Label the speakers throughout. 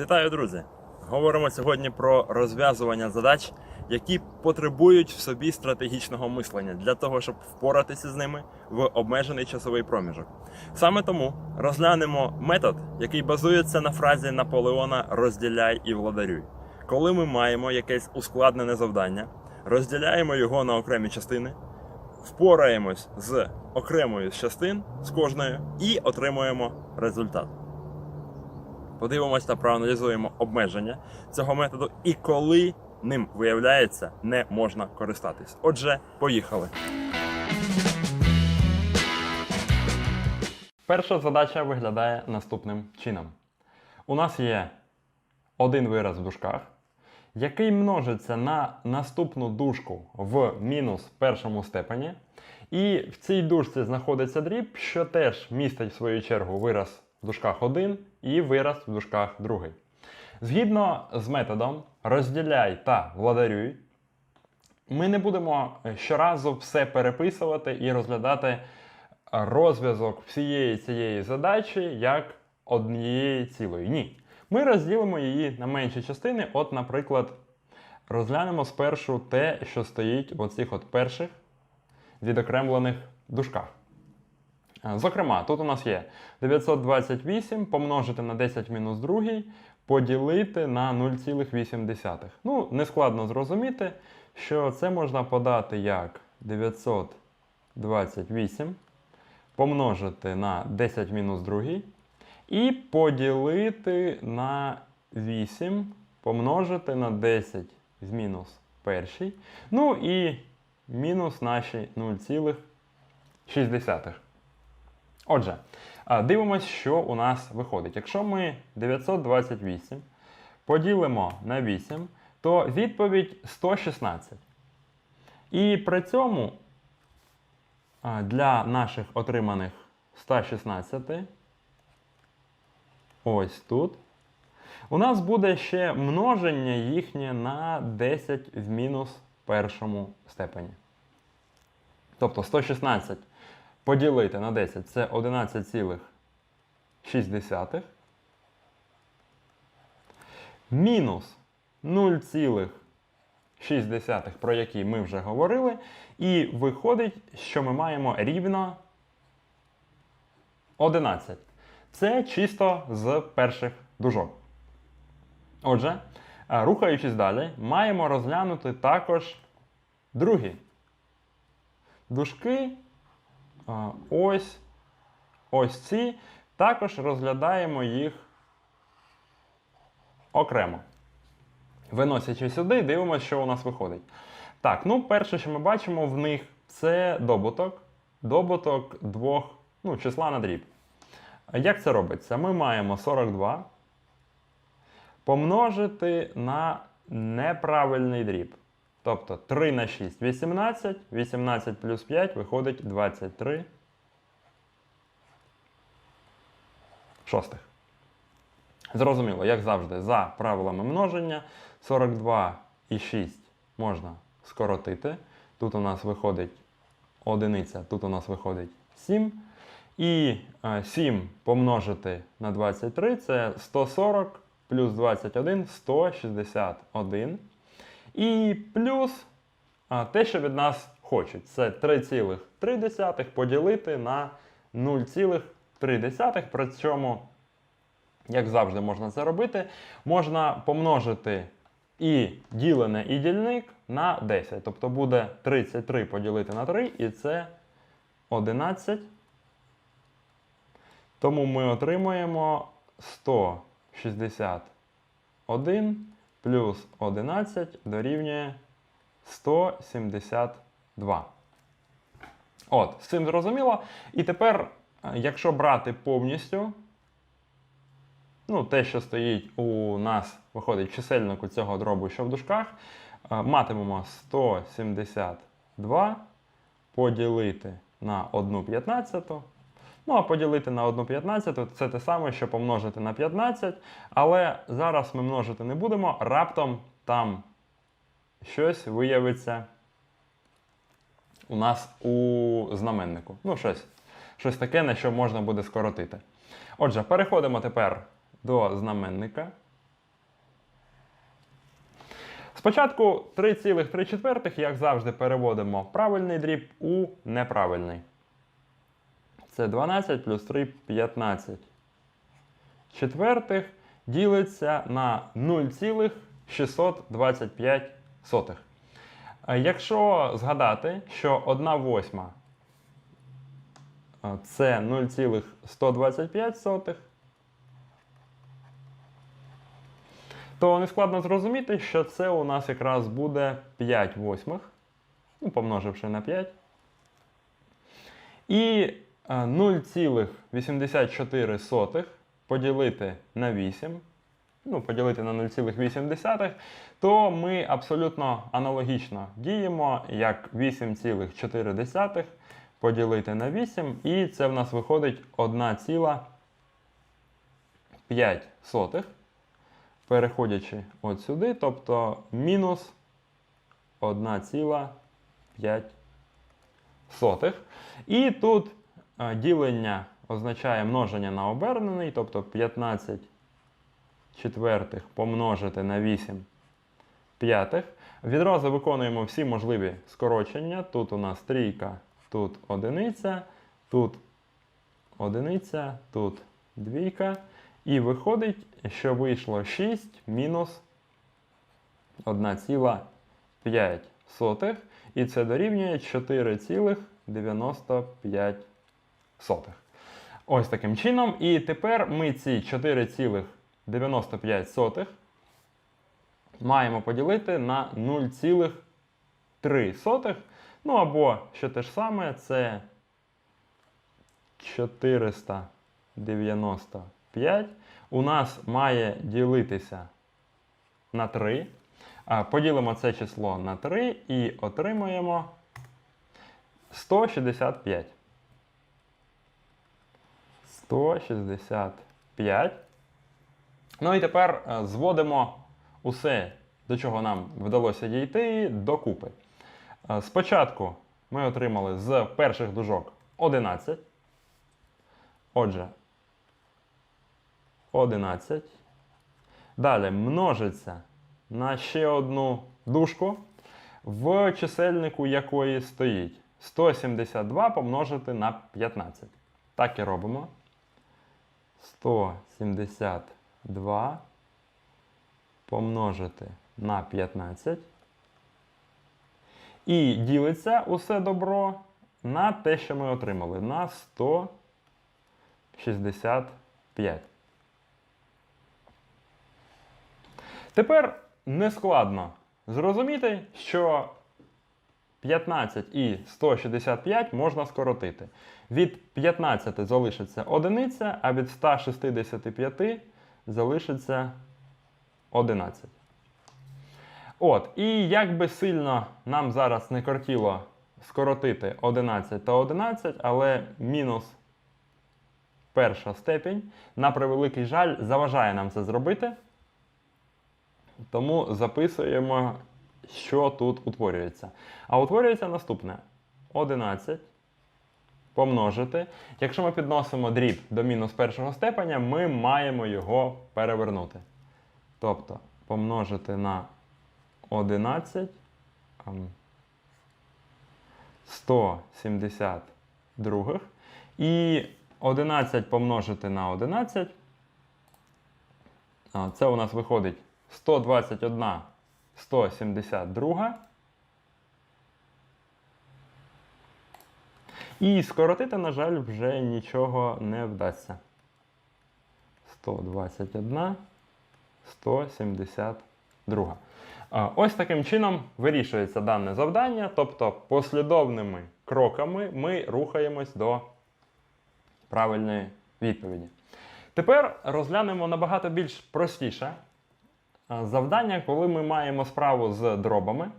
Speaker 1: Вітаю, друзі! Говоримо сьогодні про розв'язування задач, які потребують в собі стратегічного мислення для того, щоб впоратися з ними в обмежений часовий проміжок. Саме тому розглянемо метод, який базується на фразі Наполеона розділяй і владарюй. Коли ми маємо якесь ускладнене завдання, розділяємо його на окремі частини, впораємось з окремою з частин з кожною і отримуємо результат. Подивимось та проаналізуємо обмеження цього методу і коли ним виявляється не можна користатись. Отже, поїхали. Перша задача виглядає наступним чином. У нас є один вираз в дужках, який множиться на наступну дужку в мінус першому степені. І в цій дужці знаходиться дріб, що теж містить в свою чергу вираз в дужках 1 і вираз в дужках 2. Згідно з методом розділяй та владарюй, ми не будемо щоразу все переписувати і розглядати розв'язок всієї цієї задачі як однієї цілої. Ні. Ми розділимо її на менші частини. От, наприклад, розглянемо спершу те, що стоїть в оцих от перших відокремлених дужках. Зокрема, тут у нас є 928 помножити на 10 мінус 2 поділити на 0,8. Ну, нескладно зрозуміти, що це можна подати як 928 помножити на 10 мінус 2 і поділити на 8 помножити на 10 з мінус перший. Ну і мінус наші 0,6. Отже, а, дивимось, що у нас виходить. Якщо ми 928 поділимо на 8, то відповідь 116. І при цьому для наших отриманих 116, ось тут, у нас буде ще множення їхнє на 10 в мінус першому степені. Тобто 116 поділити на 10 це 11,6. Мінус 0,6, про які ми вже говорили. І виходить, що ми маємо рівно 11. Це чисто з перших дужок. Отже, е, рухаючись далі, маємо розглянути також другі дужки. Ось ось ці. Також розглядаємо їх окремо. Виносячи сюди, дивимося, що у нас виходить. Так, ну перше, що ми бачимо в них, це добуток. Добуток двох ну, числа на дріб. Як це робиться? Ми маємо 42 помножити на неправильний дріб. Тобто 3 на 6 18, 18 плюс 5 виходить 23 шостих. Зрозуміло, як завжди, за правилами множення 42 і 6 можна скоротити. Тут у нас виходить одиниця, тут у нас виходить 7. І е, 7 помножити на 23 це 140 плюс 21 161. І плюс те, що від нас хочуть, це 3,3 поділити на 0,3. Причому, як завжди, можна це робити, можна помножити і ділене, і дільник на 10. Тобто буде 33 поділити на 3, і це 11. Тому ми отримуємо 161 плюс 11 дорівнює 172. От, з цим зрозуміло. І тепер, е, якщо брати повністю, ну, те, що стоїть у нас, виходить чисельнику цього дробу, що в дужках, е, матимемо 172 поділити на 1,15. Ну, а поділити на 1,15 це те саме, що помножити на 15. Але зараз ми множити не будемо. Раптом там щось виявиться у нас у знаменнику. Ну, щось, щось таке, на що можна буде скоротити. Отже, переходимо тепер до знаменника. Спочатку 3,3, як завжди, переводимо правильний дріб у неправильний. Це 12 плюс 3 15 четвертих ділиться на 0,625. Е, Якщо згадати, що 1 восьма е, це 0,125, то нескладно зрозуміти, що це у нас якраз буде 5 восьмих, ну, помноживши на 5. І 0,84 поділити на 8, ну, поділити на 0,8, то ми абсолютно аналогічно діємо, як 8,4 поділити на 8, і це в нас виходить 1,5, переходячи от сюди, тобто мінус 1,5. І тут ділення означає множення на обернений, тобто 15 четвертих помножити на 8 п'ятих. Відразу виконуємо всі можливі скорочення. Тут у нас трійка, тут одиниця, тут одиниця, тут двійка. І виходить, що вийшло 6 мінус 1,5. І це дорівнює 4,95. Ось таким чином. І тепер ми ці 4,95 маємо поділити на 0,3. Ну або що те ж саме, це 495 у нас має ділитися на 3. Поділимо це число на 3 і отримаємо 165. 165. Ну і тепер е, зводимо усе, до чого нам вдалося дійти, докупи. Е, Спочатку ми отримали з перших дужок 11. Отже, 11. Далі множиться на ще одну дужку, в чисельнику якої стоїть 172 помножити на 15. Так і робимо. 172 помножити на 15. І ділиться усе добро на те, що ми отримали, на 165. Тепер нескладно зрозуміти, що 15 і 165 можна скоротити. Від 15 залишиться одиниця, а від 165 залишиться 11. От, і як би сильно нам зараз не кортіло скоротити 11 та 11, але мінус перша степінь, на превеликий жаль, заважає нам це зробити. Тому записуємо, що тут утворюється. А утворюється наступне: 11 помножити. Якщо ми підносимо дріб до мінус першого степеня, ми маємо його перевернути. Тобто помножити на 11 ем, 172. І 11 помножити на 11. Це у нас виходить 121 172. І скоротити, на жаль, вже нічого не вдасться. 121, 172. Ось таким чином вирішується дане завдання, тобто послідовними кроками ми рухаємось до правильної відповіді. Тепер розглянемо набагато більш простіше завдання, коли ми маємо справу з дробами.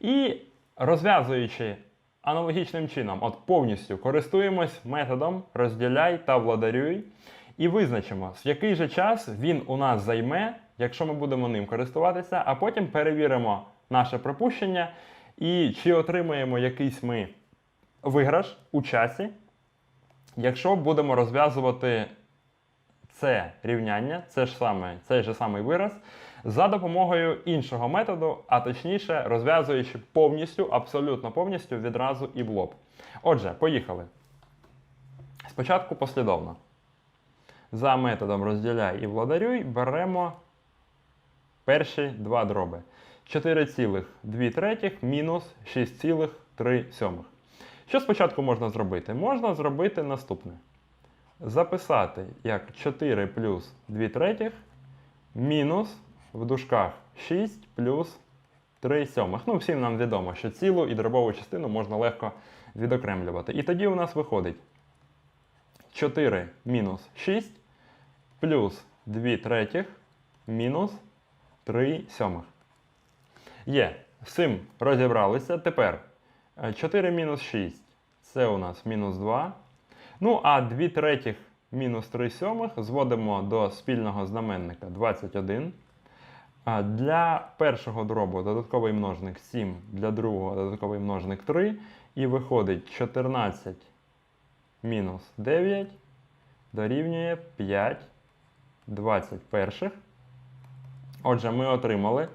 Speaker 1: І розв'язуючи аналогічним чином, от повністю користуємось методом розділяй та владарюй, і визначимо, в який же час він у нас займе, якщо ми будемо ним користуватися, а потім перевіримо наше припущення і чи отримаємо якийсь ми виграш у часі, якщо будемо розв'язувати це рівняння, це ж саме, цей же самий вираз, за допомогою іншого методу, а точніше розв'язуючи повністю, абсолютно повністю відразу і в. Отже, поїхали. Спочатку послідовно. За методом розділяй і владарюй беремо перші два дроби. 4,2 третіх мінус 6,3 сьомих. Що спочатку можна зробити? Можна зробити наступне. Записати як 4 плюс 2 третіх мінус в дужках 6 плюс 3 сьомих. Ну, всім нам відомо, що цілу і дробову частину можна легко відокремлювати. І тоді у нас виходить 4 мінус 6 плюс 2 третіх мінус 3 сьомих. Є. З цим розібралися. Тепер е, 4 мінус 6 це у нас мінус 2. Ну, а 2 третіх мінус 3 сьомих зводимо до спільного знаменника 21. А Для першого дробу додатковий множник 7, для другого додатковий множник 3. І виходить 14 мінус 9 дорівнює 5 21. Отже, ми отримали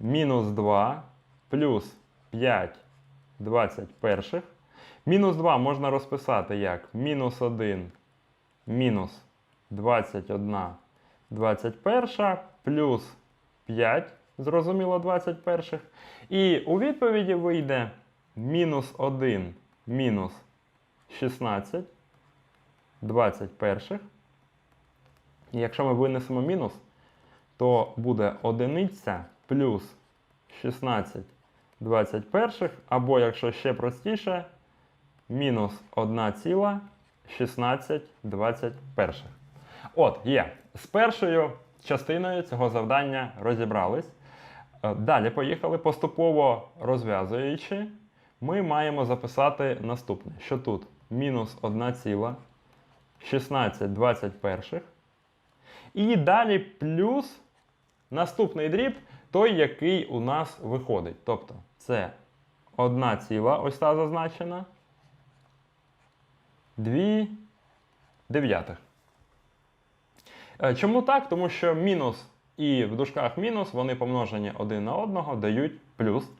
Speaker 1: мінус 2 плюс 5 21. Мінус 2 можна розписати як мінус 1 мінус 21 21 плюс 5, зрозуміло, 21. І у відповіді вийде мінус 1 мінус 16 21. І якщо ми винесемо мінус, то буде одиниця плюс 16 21, або, якщо ще простіше, мінус 1,16 21. От, є. З першою частиною цього завдання розібрались. Е, Далі поїхали. Поступово розв'язуючи, ми маємо записати наступне: що тут мінус 1,16 21. І далі плюс наступний дріб, той, який у нас виходить. Тобто це 1 ціла, ось та зазначена. 2 дев'ятих. Е, Чому так? Тому що мінус і в дужках мінус, вони помножені один на одного, дають плюс.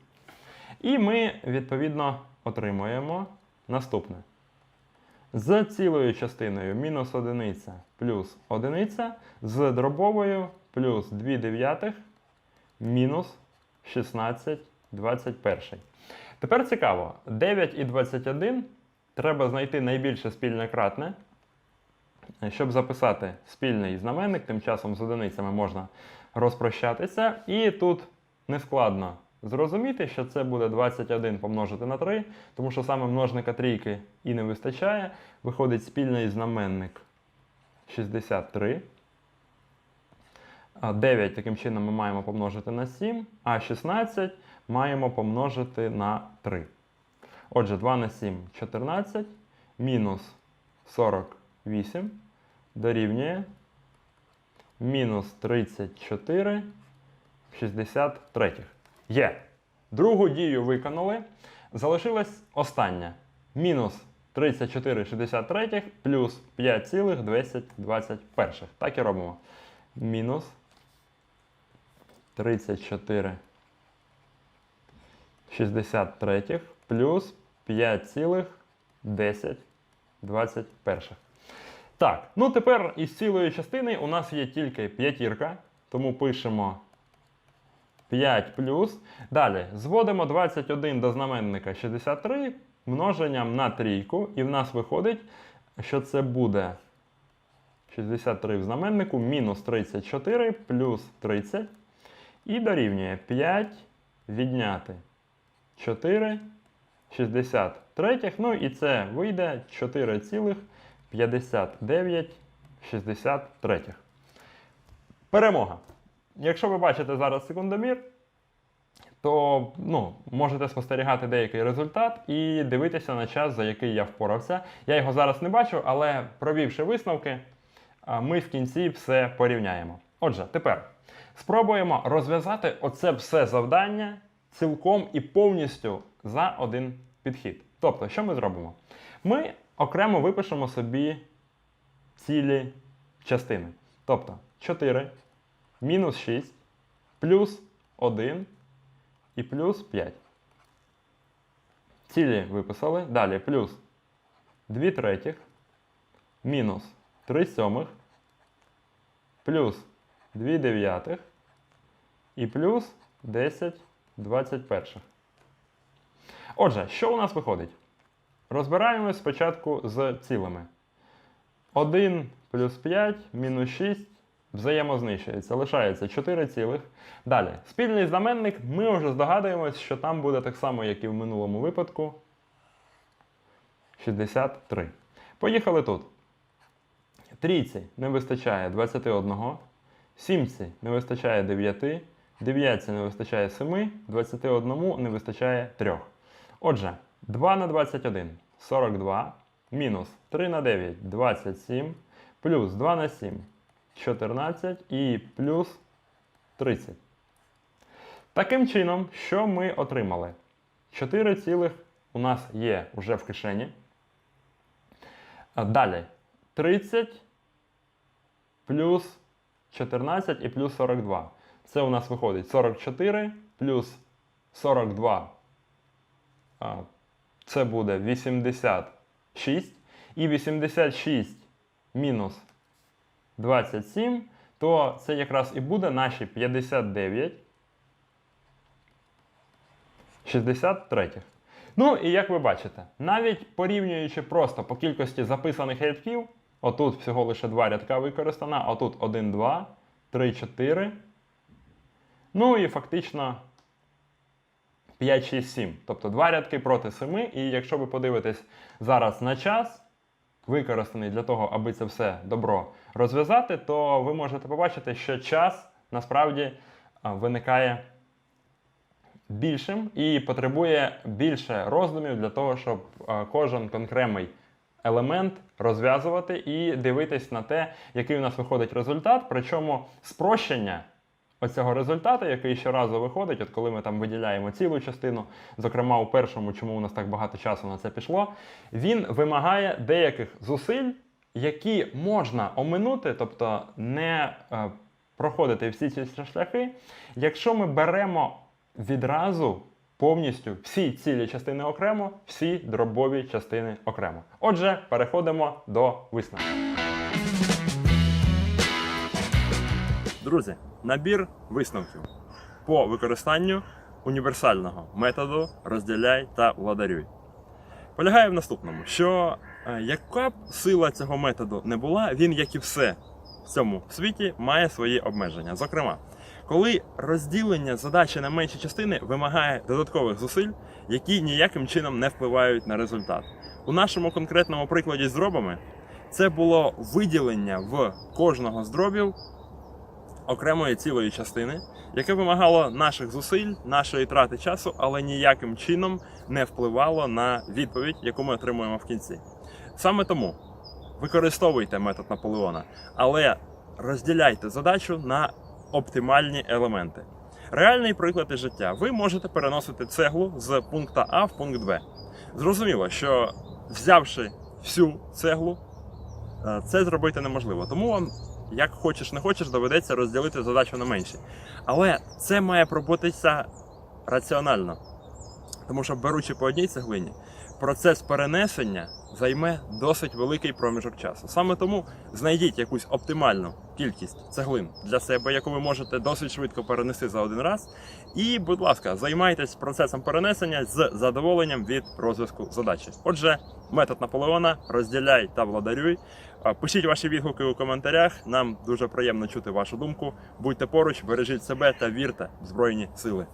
Speaker 1: І ми, відповідно, отримуємо наступне. З цілою частиною мінус одиниця плюс одиниця, з дробовою плюс 2 дев'ятих мінус 16 21. Тепер цікаво, 9 і 21 треба знайти найбільше спільне кратне. Щоб записати спільний знаменник, тим часом з одиницями можна розпрощатися. І тут нескладно зрозуміти, що це буде 21 помножити на 3, тому що саме множника трійки і не вистачає. Виходить спільний знаменник 63. 9 таким чином ми маємо помножити на 7, а 16 маємо помножити на 3. Отже, 2 на 7 14, мінус 48 дорівнює мінус 34 63. Є. Другу дію виконали. Залишилась остання. Мінус 34 63 плюс 5,221. Так і робимо. Мінус 34 63 плюс 5,1021. Так, ну тепер із цілої частини у нас є тільки п'ятірка, тому пишемо 5 плюс. Далі зводимо 21 до знаменника 63 множенням на трійку, і в нас виходить, що це буде 63 в знаменнику мінус 34 плюс 30. І дорівнює 5 відняти 4, 63. Ну і це вийде 4,5963. Перемога. Якщо ви бачите зараз секундомір, то ну, можете спостерігати деякий результат і дивитися на час, за який я впорався. Я його зараз не бачу, але провівши висновки, ми в кінці все порівняємо. Отже, тепер спробуємо розв'язати оце все завдання цілком і повністю за один підхід. Тобто, що ми зробимо? Ми окремо випишемо собі цілі частини. Тобто 4 мінус 6 плюс 1 і плюс 5. Цілі виписали. Далі плюс 2 третіх мінус 3 сьомих плюс 2 дев'ятих і плюс 10 21. Отже, що у нас виходить? Розбираємось спочатку з цілими. 1 плюс 5 мінус 6 взаємознищується. Лишається 4 цілих. Далі, спільний знаменник, ми вже здогадуємось, що там буде так само, як і в минулому випадку. 63. Поїхали тут. Трійці не вистачає 21, сімці не вистачає 9, дев'ятці не вистачає 7, 21 не вистачає 3. Отже, 2 на 21 42, мінус 3 на 9 27, плюс 2 на 7 14 і плюс 30. Таким чином, що ми отримали? 4 цілих у нас є вже в кишені. Далі 30 плюс 14 і плюс 42. Це у нас виходить 44 плюс 42. Це буде 86. І 86 мінус 27, то це якраз і буде наші 59. 63. Ну і як ви бачите, навіть порівнюючи просто по кількості записаних рядків, отут всього лише два рядка використано, а тут 1, 2, 3, 4. Ну і фактично 5, 6, 7. Тобто два рядки проти 7. І якщо ви подивитесь зараз на час, використаний для того, аби це все добро розв'язати, то ви можете побачити, що час насправді виникає більшим і потребує більше роздумів для того, щоб кожен конкретний елемент розв'язувати і дивитись на те, який у нас виходить результат. Причому спрощення оцього результату, який щоразу виходить, от коли ми там виділяємо цілу частину, зокрема у першому, чому у нас так багато часу на це пішло, він вимагає деяких зусиль, які можна оминути, тобто не е, проходити всі ці шляхи, якщо ми беремо відразу повністю всі цілі частини окремо, всі дробові частини окремо. Отже, переходимо до висновку. Друзі, набір висновків по використанню універсального методу розділяй та владарюй. Полягає в наступному, що е, яка б сила цього методу не була, він, як і все в цьому світі, має свої обмеження. Зокрема, коли розділення задачі на менші частини вимагає додаткових зусиль, які ніяким чином не впливають на результат. У нашому конкретному прикладі з дробами це було виділення в кожного з дробів окремої цілої частини, яке вимагало наших зусиль, нашої трати часу, але ніяким чином не впливало на відповідь, яку ми отримуємо в кінці. Саме тому використовуйте метод Наполеона, але розділяйте задачу на оптимальні елементи. Реальний приклад із життя. Ви можете переносити цеглу з пункту А в пункт Б. Зрозуміло, що взявши всю цеглу, е, це зробити неможливо. Тому вам як хочеш не хочеш, доведеться розділити задачу на менші. Але це має пробутися раціонально. Тому що, беручи по одній цеглині, процес перенесення займе досить великий проміжок часу. Саме тому знайдіть якусь оптимальну кількість цеглин для себе, яку ви можете досить швидко перенести за один раз. І, будь ласка, займайтесь процесом перенесення з задоволенням від розв'язку задачі. Отже, метод Наполеона розділяй та владарюй. Пишіть ваші відгуки у коментарях. Нам дуже приємно чути вашу думку. Будьте поруч, бережіть себе та вірте в Збройні Сили.